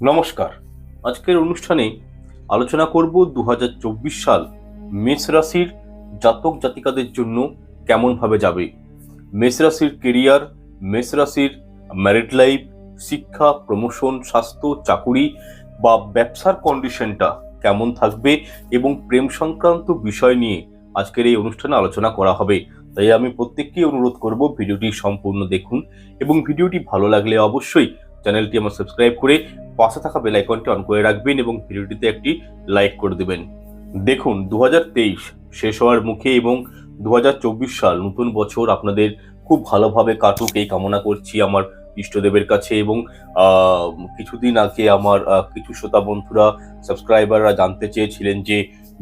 নমস্কার। আজকের অনুষ্ঠানে আলোচনা করব দু হাজার চব্বিশ সাল মেষ রাশির জাতক জাতিকাদের জন্য কেমনভাবে যাবে। মেষ রাশির কেরিয়ার, মেষ রাশির ম্যারিড লাইফ শিক্ষা প্রমোশন স্বাস্থ্য, চাকুরি বা ব্যবসার কন্ডিশনটা কেমন থাকবে এবং প্রেম সংক্রান্ত বিষয় নিয়ে আজকের এই অনুষ্ঠানে আলোচনা করা হবে। তাই আমি প্রত্যেককেই অনুরোধ করব ভিডিওটি সম্পূর্ণ দেখুন এবং ভিডিওটি ভালো লাগলে অবশ্যই চ্যানেলটি আমার সাবস্ক্রাইব করে পাশে থাকা বেল আইকনটি অন করে রাখবেন এবং ভিডিওটিতে একটি লাইক করে দেবেন। দেখুন দু হাজার তেইশ শেষ হওয়ার মুখে এবং দু হাজার চব্বিশ সাল নতুন বছর আপনাদের খুব ভালোভাবে কাটুক, এই কামনা করছি আমার ইষ্টদেবের কাছে এবং কিছুদিন আগে আমার কিছু শ্রোতা বন্ধুরা, সাবস্ক্রাইবাররা জানতে চেয়েছিলেন যে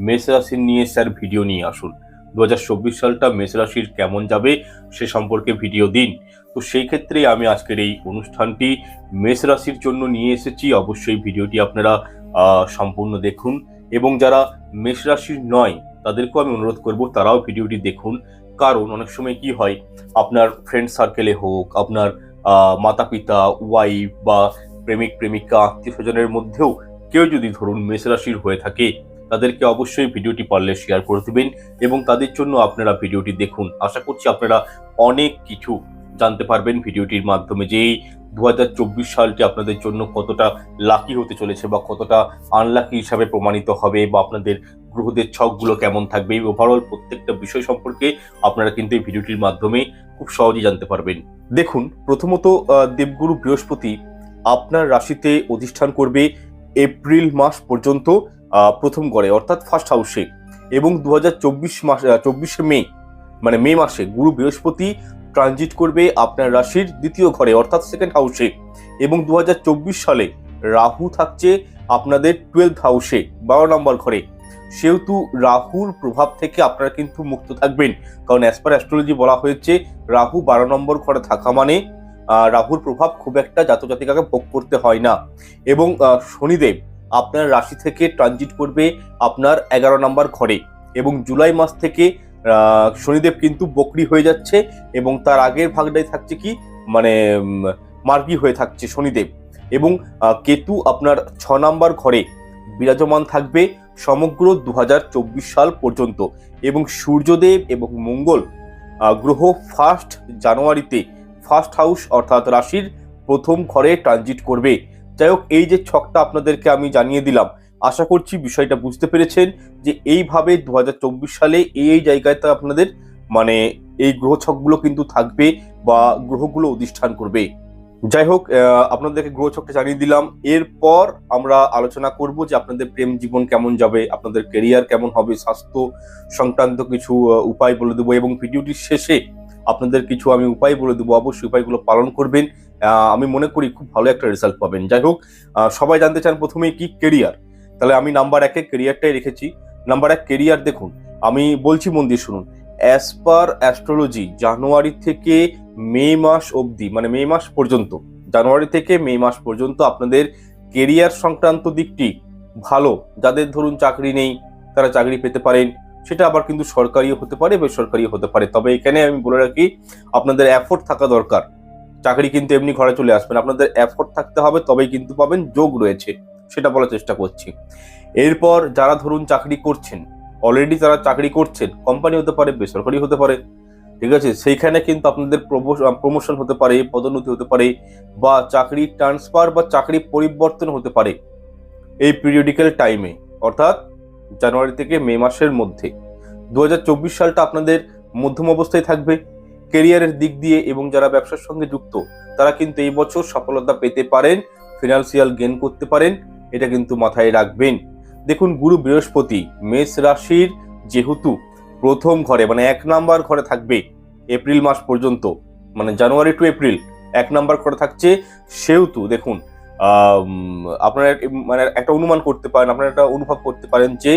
মেষ রাশি নিয়ে স্যার ভিডিও নিয়ে আসুন। দু হাজার চব্বিশ সালটা মেষ রাশির কেমন যাবে সে সম্পর্কে ভিডিও দিন। তো সেই ক্ষেত্রে আমি আজকের এই অনুষ্ঠানটি মেষ রাশির জন্য নিয়ে এসেছি। অবশ্যই ভিডিওটি আপনারা সম্পূর্ণ দেখুন এবং যারা মেষ রাশির নয়, তাদেরকেও আমি অনুরোধ করব তারাও ভিডিওটি দেখুন। কারণ অনেক সময় কি হয়, আপনার ফ্রেন্ড সার্কেলে হোক, আপনার মাতা পিতা ওয়াইফ বা প্রেমিক প্রেমিকা আত্মীয় স্বজনের মধ্যেও কেউ যদি ধরুন মেষ রাশির হয়ে থাকে তাদেরকে অবশ্যই ভিডিওটি পারলে শেয়ার করে দেবেন এবং তাদের জন্য আপনারা ভিডিওটি দেখুন। আশা করছি আপনারা অনেক কিছু জানতে পারবেন ভিডিওটির মাধ্যমে যে এই দু সালটি আপনাদের জন্য কতটা লাকি হতে চলেছে বা কতটা আনলাকি হিসাবে প্রমাণিত হবে বা আপনাদের গ্রহদের ছকগুলো কেমন থাকবে। এই ওভারঅল প্রত্যেকটা বিষয় সম্পর্কে আপনারা কিন্তু এই ভিডিওটির মাধ্যমে খুব সহজেই জানতে পারবেন। দেখুন, প্রথমত দেবগুরু বৃহস্পতি আপনার রাশিতে অধিষ্ঠান করবে এপ্রিল মাস পর্যন্ত। প্রথম গড়ে অর্থাৎ ফার্স্ট হাউসে এবং দু হাজার চব্বিশ মাস চব্বিশে মে মানে মে মাসে গুরু বৃহস্পতি ট্রানজিট করবে আপনার রাশির দ্বিতীয় ঘরে, অর্থাৎ সেকেন্ড হাউসে এবং দু হাজার চব্বিশ সালে রাহু থাকছে আপনাদের টুয়েলভ হাউসে বারো নম্বর ঘরে। সেহেতু রাহুর প্রভাব থেকে আপনারা কিন্তু মুক্ত থাকবেন। কারণ অ্যাজ পার অ্যাস্ট্রোলজি বলা হয়েছে, রাহু বারো নম্বর ঘরে থাকা মানে রাহুর প্রভাব খুব একটা জাতক জাতিকাকে ভোগ করতে হয় না। এবং শনিদেব আপনার রাশি থেকে ট্রানজিট করবে আপনার এগারো নম্বর ঘরে এবং জুলাই মাস থেকে শনিদেব কিন্তু বকরি হয়ে যাচ্ছে এবং তার আগের ভাগটাই থাকছে কি? মানে মার্গি হয়ে থাকছে শনিদেব এবং কেতু আপনার ছ নম্বর ঘরে বিরাজমান থাকবে সমগ্র দু হাজার চব্বিশ সাল পর্যন্ত এবং সূর্যদেব এবং মঙ্গল গ্রহ ফার্স্ট জানুয়ারিতে ফার্স্ট হাউস অর্থাৎ রাশির প্রথম ঘরে ট্রানজিট করবে। যাই হোক, এই যে ছকটা আপনাদেরকে আমি জানিয়ে দিলাম, আশা করছি বিষয়টা বুঝতে পেরেছেন যে এইভাবে দু হাজার চব্বিশ সালে এই এই জায়গায় তো আপনাদের মানে এই গ্রহ ছকগুলো কিন্তু থাকবে বা গ্রহগুলো অধিষ্ঠান করবে। যাই হোক আপনাদেরকে গ্রহ ছকটা জানিয়ে দিলাম। এরপর আমরা আলোচনা করব যে আপনাদের প্রেম জীবন কেমন যাবে, আপনাদের কেরিয়ার কেমন হবে, স্বাস্থ্য সংক্রান্ত কিছু উপায় বলে দেবো এবং ভিডিওটির শেষে আপনাদের কিছু আমি উপায় বলে দেবো। অবশ্যই উপায়গুলো পালন করবেন। আমি মনে করি খুব ভালো একটা রেজাল্ট পাবেন। যাই হোক সবাই জানতে চান প্রথমেই কি কেরিয়ার তাহলে আমি নাম্বার একে কেরিয়ারটাই রেখেছি। নাম্বার এক কেরিয়ার দেখুন, আমি বলছি মন দিয়ে শুনুন। অ্যাজ পার অ্যাস্ট্রোলজি জানুয়ারি থেকে মে মাস অবধি মানে মে মাস পর্যন্ত জানুয়ারি থেকে মে মাস পর্যন্ত আপনাদের কেরিয়ার সংক্রান্ত দিকটি ভালো। যাদের ধরুন চাকরি নেই, তারা চাকরি পেতে পারেন। সেটা আবার কিন্তু সরকারিও হতে পারে, বেসরকারিও হতে পারে। তবে এখানে আমি বলে রাখি, আপনাদের অ্যাফোর্ট থাকা দরকার। চাকরি কিন্তু এমনি ঘরে চলে আসবেন। আপনাদের অ্যাফোর্ট থাকতে হবে, তবেই কিন্তু পাবেন, যোগ রয়েছে, সেটা বলার চেষ্টা করছি। এরপর যারা ধরুন চাকরি করছেন অলরেডি তারা চাকরি করছেন কোম্পানি হতে পারে, বেসরকারি হতে পারে, ঠিক আছে? সেইখানে কিন্তু আপনাদের প্রমোশন হতে পারে, পদোন্নতি হতে পারে, বা চাকরি ট্রান্সফার বা চাকরি পরিবর্তন হতে পারে, এই পিরিয়ডিক্যাল টাইমে অর্থাৎ জানুয়ারি থেকে মে মাসের মধ্যে। দু হাজার চব্বিশ সালটা আপনাদের মধ্যম অবস্থায় থাকবে কেরিয়ারের দিক দিয়ে এবং যারা ব্যবসার সঙ্গে যুক্ত, তারা কিন্তু এই বছর সফলতা পেতে পারেন ফিনান্সিয়াল গেন করতে পারেন, এটা কিন্তু মাথায় রাখবেন। দেখুন, গুরু বৃহস্পতি, মেষ রাশির যেহেতু প্রথম ঘরে মানে এক নাম্বার ঘরে থাকবে এপ্রিল মাস পর্যন্ত মানে জানুয়ারি টু এপ্রিল, এক নাম্বার ঘরে থাকছে সেহেতু, দেখুন আপনারা মানে একটা অনুমান করতে পারেন, আপনারা একটা অনুভব করতে পারেন যে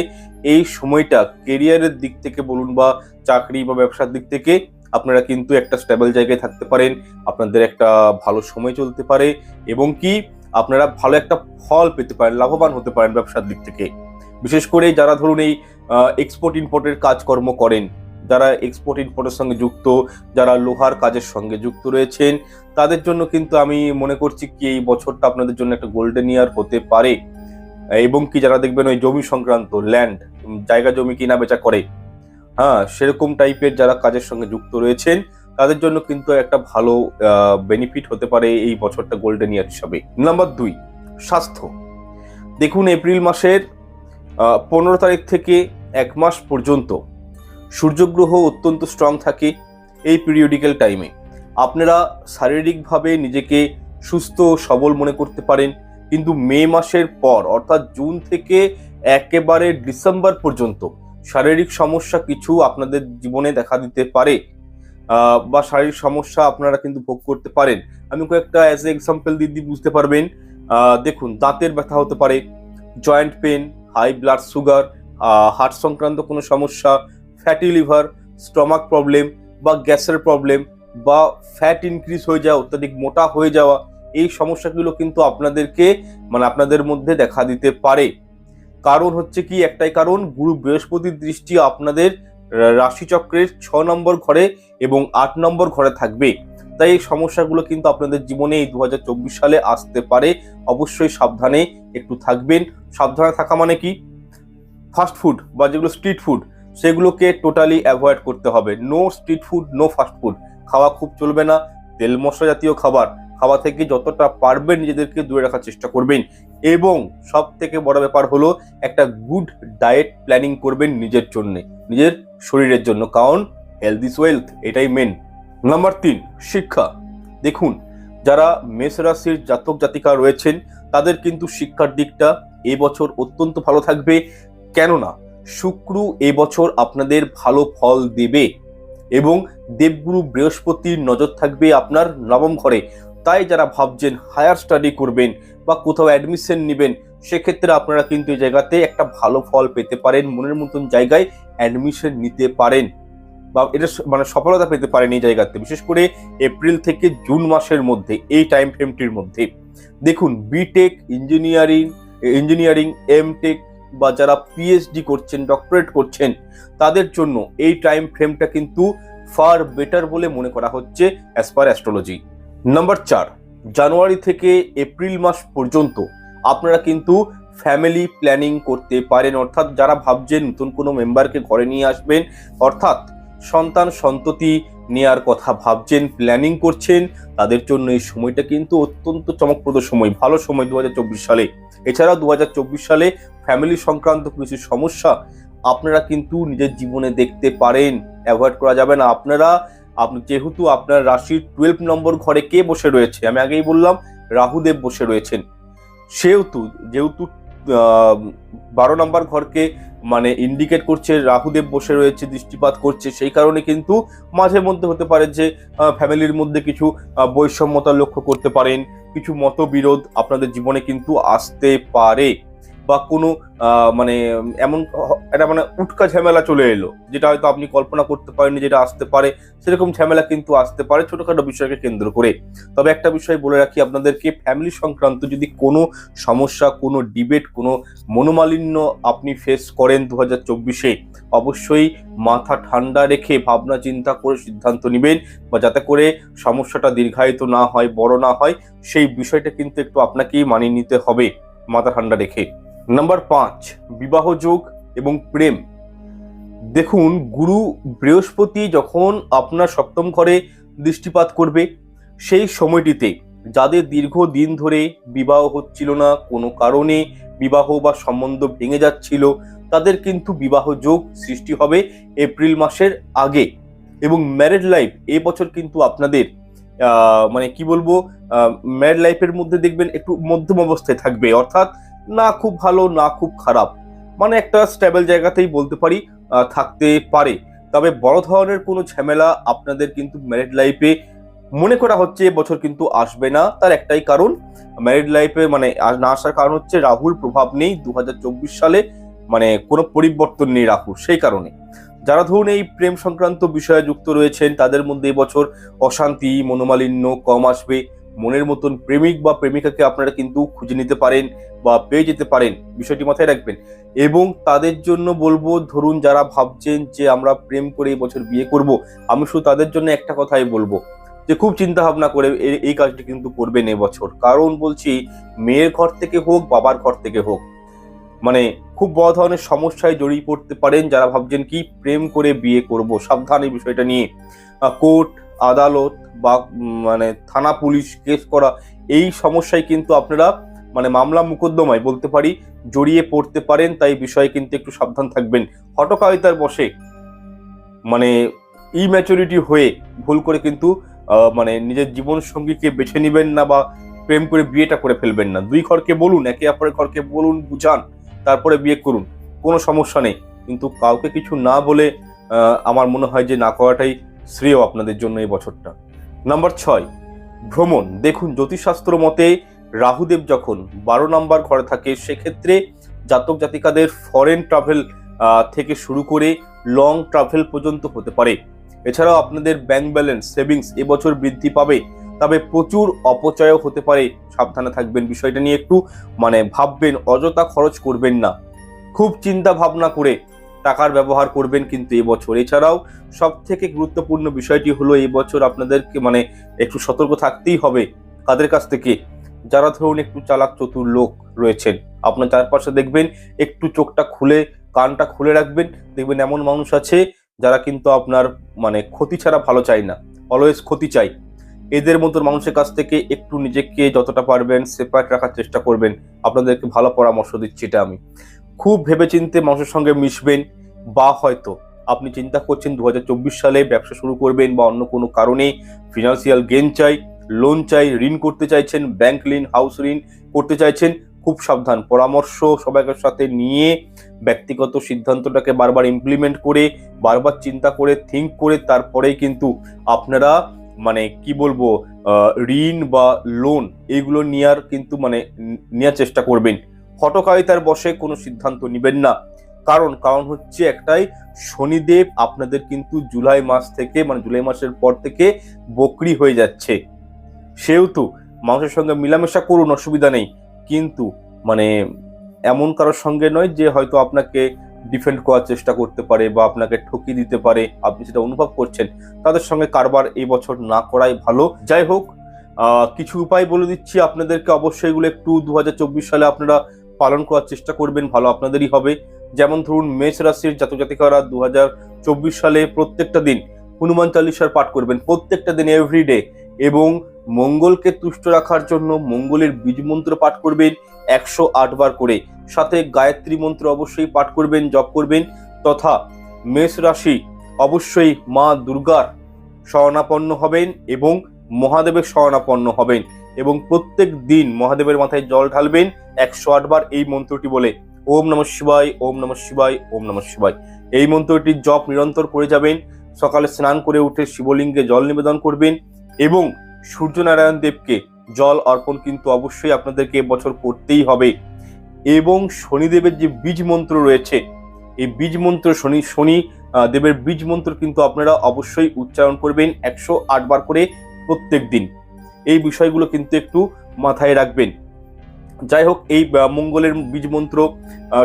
এই সময়টা কেরিয়ারের দিক থেকে বলুন বা চাকরি বা ব্যবসার দিক থেকে আপনারা কিন্তু একটা স্টেবল জায়গায় থাকতে পারেন, আপনাদের একটা ভালো সময় চলতে পারে এবং কি আপনারা ভালো একটা ফল পেতে পারেন, লাভবান হতে পারেন ব্যবসার দিক থেকে। বিশেষ করে যারা ধরুন এই এক্সপোর্ট ইম্পোর্টের কাজকর্ম করেন, যারা এক্সপোর্ট ইম্পোর্টের সঙ্গে যুক্ত, যারা লোহার কাজের সঙ্গে যুক্ত রয়েছেন, তাদের জন্য কিন্তু আমি মনে করছি কি এই বছরটা আপনাদের জন্য একটা গোল্ডেন ইয়ার হতে পারে। এবং কি যারা দেখবেন ওই জমি সংক্রান্ত ল্যান্ড জায়গা জমি কিনা বেচা করে হ্যাঁ সেরকম টাইপের যারা কাজের সঙ্গে যুক্ত রয়েছেন, তাদের জন্য কিন্তু একটা ভালো বেনিফিট হতে পারে এই বছরটা গোল্ডেন ইয়ার হিসাবে। নাম্বার দুই, স্বাস্থ্য। দেখুন এপ্রিল মাসের পনেরো তারিখ থেকে এক মাস পর্যন্ত সূর্যগ্রহ অত্যন্ত স্ট্রং থাকে এই পিরিয়ডিক্যাল টাইমে আপনারা শারীরিকভাবে নিজেকে সুস্থ, সবল মনে করতে পারেন, কিন্তু মে মাসের পর, অর্থাৎ জুন থেকে একেবারে ডিসেম্বর পর্যন্ত শারীরিক সমস্যা কিছু আপনাদের জীবনে দেখা দিতে পারে বা শারীরিক সমস্যা আপনারা কিন্তু ভোগ করতে পারেন। আমি কয়েকটা অ্যাজ এ এক্সাম্পল দিদি বুঝতে পারবেন। দেখুন, দাঁতের ব্যথা হতে পারে joint pain high blood sugar heart সংক্রান্ত কোনো সমস্যা ফ্যাটি লিভার স্টমাক প্রবলেম বা গ্যাসের প্রবলেম বা ফ্যাট ইনক্রিজ হয়ে যাওয়া, অত্যাধিক মোটা হয়ে যাওয়া, এই সমস্যাগুলো কিন্তু আপনাদেরকে মানে আপনাদের মধ্যে দেখা দিতে পারে। কারণ হচ্ছে কি? একটাই কারণ, গুরু বৃহস্পতির দৃষ্টি আপনাদের রাশিচক্রের ছ নম্বর ঘরে এবং আট নম্বর ঘরে থাকবে। তাই এই সমস্যাগুলো কিন্তু আপনাদের জীবনে এই দু হাজার চব্বিশ সালে আসতে পারে। অবশ্যই সাবধানে একটু থাকবেন। সাবধানে থাকা মানে কি? ফাস্ট ফুড বা যেগুলো স্ট্রিট ফুড সেগুলোকে টোটালি অ্যাভয়েড করতে হবে। No street food no fast food খাওয়া খুব চলবে না। তেল মশলা জাতীয় খাবার। খাওয়া থেকে যতটা পারবেন নিজেদেরকে দূরে রাখার চেষ্টা করবেন। এবং সব থেকে বড় ব্যাপার হলো একটা গুড ডায়েট প্ল্যানিং করবেন নিজের জন্য, নিজের শরীরের জন্য। কারণ হেলথ ওয়েলথ এটাই মেন নাম্বার তিন, শিক্ষা। দেখুন, যারা মেষ রাশির জাতক জাতিকা রয়েছেন, তাদের কিন্তু শিক্ষার দিকটা এবছর অত্যন্ত ভালো থাকবে। কেননা, শুক্র এবছর আপনাদের ভালো ফল দেবে এবং দেবগুরু বৃহস্পতির নজর থাকবে আপনার নবম ঘরে। তাই যারা ভাবছেন হায়ার স্টাডি করবেন বা কোথাও অ্যাডমিশন নেবেন, সেক্ষেত্রে আপনারা কিন্তু এই জায়গাতে একটা ভালো ফল পেতে পারেন, মনের মতন জায়গায় অ্যাডমিশন নিতে পারেন বা এটা মানে সফলতা পেতে পারেন এই জায়গাতে। বিশেষ করে এপ্রিল থেকে জুন মাসের মধ্যে, এই টাইম ফ্রেমটির মধ্যে। দেখুন বিটেক ইঞ্জিনিয়ারিং ইঞ্জিনিয়ারিং এমটেক বা যারা পিএইচডি করছেন ডক্টরেট করছেন, তাদের জন্য এই টাইম ফ্রেমটা কিন্তু ফার বেটার বলে মনে করা হচ্ছে অ্যাজ পার অ্যাস্ট্রোলজি নাম্বার চার, জানুয়ারি থেকে এপ্রিল মাস পর্যন্ত আপনারা কিন্তু ফ্যামিলি প্ল্যানিং করতে পারেন। অর্থাৎ যারা ভাবছেন নতুন কোনো মেম্বারকে ঘরে নিয়ে আসবেন, অর্থাৎ সন্তান সন্ততি নেয়ার কথা ভাবছেন প্ল্যানিং করছেন, তাদের জন্য এই সময়টা কিন্তু অত্যন্ত চমকপ্রদ সময়, ভালো সময় দু হাজার চব্বিশ সালে। এছাড়াও দু হাজার চব্বিশ সালে ফ্যামিলি সংক্রান্ত কিছু সমস্যা আপনারা কিন্তু নিজের জীবনে দেখতে পারেন। অ্যাভয়েড করা যাবে না। আপনারা আপনি যেহেতু আপনার রাশির টুয়েলভ নম্বর ঘরে কে বসে রয়েছে? আমি আগেই বললাম, রাহুদেব বসে রয়েছেন। সেহেতু, যেহেতু বারো নম্বর ঘরকে মানে ইন্ডিকেট করছে, রাহুদেব বসে রয়েছে, দৃষ্টিপাত করছে, সেই কারণে কিন্তু মাঝে মধ্যে হতে পারে যে ফ্যামিলির মধ্যে কিছু বৈষম্যতা লক্ষ্য করতে পারেন, কিছু মতবিরোধ আপনাদের জীবনে কিন্তু আসতে পারে। বা কোনো মানে এমন একটা মানে উটকা ঝামেলা চলে এলো, যেটা হয়তো আপনি কল্পনা করতে পারেননি যেটা আসতে পারে। সেরকম ঝামেলা কিন্তু আসতে পারে ছোটখাটো বিষয়কে কেন্দ্র করে। তবে একটা বিষয় বলে রাখি আপনাদেরকে ফ্যামিলি সংক্রান্ত যদি কোনো সমস্যা, কোনো ডিবেট কোনো মনোমালিন্য আপনি ফেস করেন দু হাজার চব্বিশে, অবশ্যই মাথা ঠান্ডা রেখে ভাবনা চিন্তা করে সিদ্ধান্ত নেবেন বা যাতে করে সমস্যাটা দীর্ঘায়িত না হয়, বড় না হয়, সেই বিষয়টা কিন্তু একটু আপনাকেই মানিয়ে নিতে হবে মাথা ঠান্ডা রেখে। নাম্বার পাঁচ, বিবাহ যোগ এবং প্রেম। দেখুন, গুরু বৃহস্পতি যখন আপনার সপ্তম ঘরে দৃষ্টিপাত করবে, সেই সময়টিতে যাদের দীর্ঘ দিন ধরে বিবাহ হচ্ছিল না, কোনো কারণে বিবাহ বা সম্বন্ধ ভেঙে যাচ্ছিল, তাদের কিন্তু বিবাহ যোগ সৃষ্টি হবে এপ্রিল মাসের আগে। এবং ম্যারেড লাইফ এ বছর কিন্তু আপনাদের মানে কি বলব ম্যারেড লাইফের মধ্যে দেখবেন একটু মধ্যম অবস্থায় থাকবে। অর্থাৎ না খুব ভালো, না খুব খারাপ। মানে একটা স্টেবল জায়গাতেই বলতে পারি থাকতে পারে। তবে বড় ধরনের কোনো ঝামেলা আপনাদের কিন্তু ম্যারিড লাইফে মনে করা হচ্ছে বছর কিন্তু আসবে না। তার একটাই কারণ ম্যারিড লাইফে মানে না আসার কারণ হচ্ছে রাহুর প্রভাব নেই দু হাজার চব্বিশ সালে মানে কোনো পরিবর্তন নেই রাহুর সেই কারণে। যারা ধরুন এই প্রেম সংক্রান্ত বিষয়ে যুক্ত রয়েছেন, তাদের মধ্যে এবছর অশান্তি, মনোমালিন্য কম আসবে। মনের মতন প্রেমিক বা প্রেমিকাকে আপনারা কিন্তু খুঁজে নিতে পারেন বা পেয়ে যেতে পারেন। বিষয়টি মাথায় রাখবেন। এবং তাদের জন্য বলব, ধরুন যারা ভাবছেন যে আমরা প্রেম করে এই বছর বিয়ে করব, আমি শুধু তাদের জন্য একটা কথাই বলব যে, খুব চিন্তা ভাবনা করে এই কাজটি কিন্তু করবেন এবছর কারণ বলছি, মেয়ের ঘর থেকে হোক, বাবার ঘর থেকে হোক মানে খুব বড় ধরনের সমস্যায় জড়িয়ে পড়তে পারেন যারা ভাবছেন কি প্রেম করে বিয়ে করব। সাবধান এই বিষয়টা নিয়ে। কোর্ট, আদালত বা মানে থানা পুলিশ কেস করা এই সমস্যায় কিন্তু আপনারা মানে মামলা মোকদ্দমায় বলতে পারি জড়িয়ে পড়তে পারেন। তাই বিষয়ে কিন্তু একটু সাবধান থাকবেন। হটকারিতার বসে মানে ইম্যাচুরিটি হয়ে ভুল করে কিন্তু মানে নিজের জীবন সঙ্গীকে বেছে নেবেন না বা প্রেম করে বিয়েটা করে ফেলবেন না। দুই ঘরকে বলুন, একে অপরের ঘরকে বলুন, বুঝান। তারপরে বিয়ে করুন, কোনো সমস্যা নেই। কিন্তু কাউকে কিছু না বলে আমার মনে হয় যে না করাটাই শ্রেয় আপনাদের জন্য এই বছরটা। নাম্বার ছয়, ভ্রমণ। দেখুন, জ্যোতিষশাস্ত্র মতে রাহুদেব যখন বারো নাম্বার ঘরে থাকে, সেক্ষেত্রে জাতক জাতিকাদের ফরেন ট্রাভেল থেকে শুরু করে লং ট্রাভেল পর্যন্ত হতে পারে। এছাড়াও আপনাদের ব্যাংক ব্যালেন্স সেভিংস এবছর বৃদ্ধি পাবে। তবে প্রচুর অপচয়ও হতে পারে। সাবধানে থাকবেন বিষয়টা নিয়ে একটু মানে ভাববেন, অযথা খরচ করবেন না। খুব চিন্তা ভাবনা করে টাকার ব্যবহার করবেন কিন্তু এবছর। এছাড়াও সব থেকে গুরুত্বপূর্ণ বিষয়টি হলো এই বছর আপনাদেরকে মানে একটু সতর্ক থাকতেই হবে কাদের কাছ থেকে? যারা ধরুন একটু চালাক চতুর লোক রয়েছেন, আপনার চারপাশে দেখবেন, একটু চোখটা খুলে, কানটা খুলে রাখবেন। দেখবেন এমন মানুষ আছে যারা কিন্তু আপনার মানে ক্ষতি ছাড়া ভালো চায় না। অলওয়েজ ক্ষতি চাই এদের মতন মানুষের কাছ থেকে একটু নিজেকে যতটা পারবেন সেপারেট রাখার চেষ্টা করবেন। আপনাদেরকে ভালো পরামর্শ দিচ্ছি এটা আমি। খুব ভেবেচিন্তে মানুষের সঙ্গে মিশবেন বা হয়তো আপনি চিন্তা করছেন দু হাজার চব্বিশ সালে ব্যবসা শুরু করবেন বা অন্য কোনো কারণে ফিনান্সিয়াল গেন চাই লোন চাই, ঋণ করতে চাইছেন ব্যাংক ঋণ হাউস ঋণ করতে চাইছেন, খুব সাবধান। পরামর্শ সবাইকার সাথে নিয়ে ব্যক্তিগত সিদ্ধান্তটাকে বারবার ইমপ্লিমেন্ট করে, বারবার চিন্তা করে থিঙ্ক করে, তারপরেই কিন্তু আপনারা মানে কি বলব ঋণ বা লোন এইগুলো নেওয়ার কিন্তু মানে নেওয়ার চেষ্টা করবেন। হটকারিতার বসে কোনো সিদ্ধান্ত নেবেন না। কারণ কারণ হচ্ছে একটাই, শনিদেব আপনাদের কিন্তু জুলাই মাস থেকে মানে জুলাই মাসের পর থেকে বকরি হয়ে যাচ্ছে। সেহেতু মানুষের সঙ্গে মেলামেশা করুন, অসুবিধা নেই। কিন্তু মানে এমন কারোর সঙ্গে নয় যে হয়তো আপনাকে ডিফেন্ড করার চেষ্টা করতে পারে বা আপনাকে ঠকিয়ে দিতে পারে, আপনি সেটা অনুভব করছেন, তাদের সঙ্গে কারবার এই বছর না করাই ভালো। যাই হোক কিছু উপায় বলে দিচ্ছি আপনাদেরকে। অবশ্যই এগুলো একটু দু হাজার চব্বিশ সালে আপনারা পালন করার চেষ্টা করবেন, ভালো আপনাদেরই হবে। যেমন ধরুন, মেষ রাশির জাতক জাতিকারা দু হাজার চব্বিশ সালে প্রত্যেকটা দিন হনুমান চালিসার পাঠ করবেন। প্রত্যেকটা দিন এভরিডে এবং মঙ্গলকে তুষ্ট রাখার জন্য মঙ্গলের বীজ মন্ত্র পাঠ করবেন একশো বার করে। সাথে গায়ত্রী মন্ত্র অবশ্যই পাঠ করবেন, জপ করবেন তথা মেষ রাশি অবশ্যই মা দুর্গার শরণাপন্ন হবেন এবং মহাদেবের শরণাপন্ন হবেন এবং প্রত্যেক দিন মহাদেবের মাথায় জল ঢালবেন একশো বার এই মন্ত্রটি বলে। ওম নম শিবায়, ওম নম শিবায়, ওম নম শিবায়। এই মন্ত্রটি জপ নিরন্তর করে যাবেন, সকালে স্নান করে উঠে শিবলিঙ্গে জল নিবেদন করবেন এবং সূর্যনারায়ণ দেবকে জল অর্পণ কিন্তু অবশ্যই আপনাদেরকে এবছর করতেই হবে। এবং শনিদেবের যে বীজ মন্ত্র রয়েছে, এই বীজ মন্ত্র শনি শনি দেবের বীজ মন্ত্র কিন্তু আপনারা অবশ্যই উচ্চারণ করবেন একশো বার করে প্রত্যেক দিন। এই বিষয়গুলো কিন্তু একটু মাথায় রাখবেন। যাই হোক এই মঙ্গলের বীজ মন্ত্র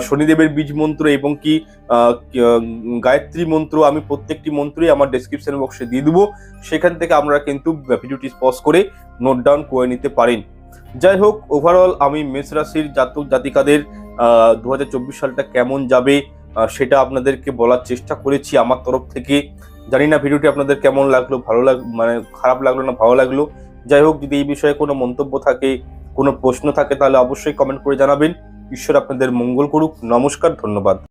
শনিদেবের বীজ মন্ত্র এবং কি গায়ত্রী মন্ত্র আমি প্রত্যেকটি মন্ত্রই আমার ডেসক্রিপশন বক্সে দিয়ে দেবো। সেখান থেকে আপনারা কিন্তু ভিডিওটি পজ করে নোট ডাউন করে নিতে পারেন। যাই হোক ওভারঅল আমি মেষ রাশির জাতক জাতিকাদের দু হাজার চব্বিশ সালটা কেমন যাবে সেটা আপনাদেরকে বলার চেষ্টা করেছি আমার তরফ থেকে। জানি না ভিডিওটি আপনাদের কেমন লাগল, ভালো লাগ মানে খারাপ লাগল না, ভালো লাগল। যাই হোক যদি এই বিষয়ে কোনো মন্তব্য থাকে কোনো প্রশ্ন থাকে তাহলে অবশ্যই কমেন্ট করে জানাবেন। ঈশ্বর আপনাদের মঙ্গল করুক। নমস্কার ধন্যবাদ।